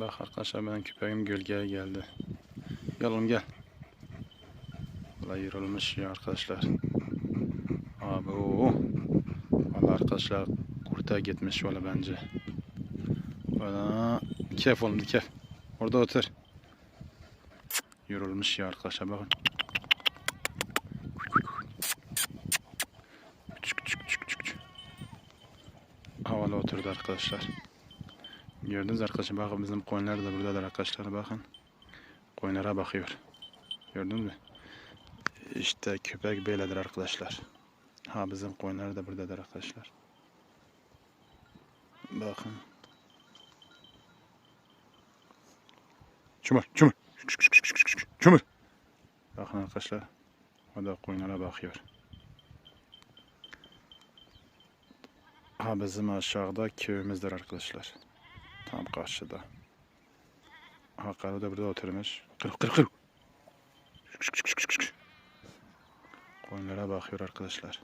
Bak arkadaşlar benim köpeğim gölgeye geldi. Gel gel. Valla yorulmuş ya arkadaşlar. Abi o. Valla arkadaşlar kurta gitmiş valla bence. Valla kef oğlum kef. Orada otur. Yorulmuş ya arkadaşlar bakın. Havalı oturdu arkadaşlar. Gördünüz arkadaşlar bakın bizim koyunlar da buradadır arkadaşlar bakın. Koyunlara bakıyor. Gördünüz mü? İşte köpek böyledir arkadaşlar. Ha bizim koyunlar da buradadır arkadaşlar. Bakın. Çumur, çumur. Çumur. Bakın arkadaşlar. O da koyunlara bakıyor. Ha bizim aşağıda köyümüzdür arkadaşlar. Tam karşıda. Ha karı da burada oturmuş. Kır kır kır. Koyunlara bakıyor arkadaşlar.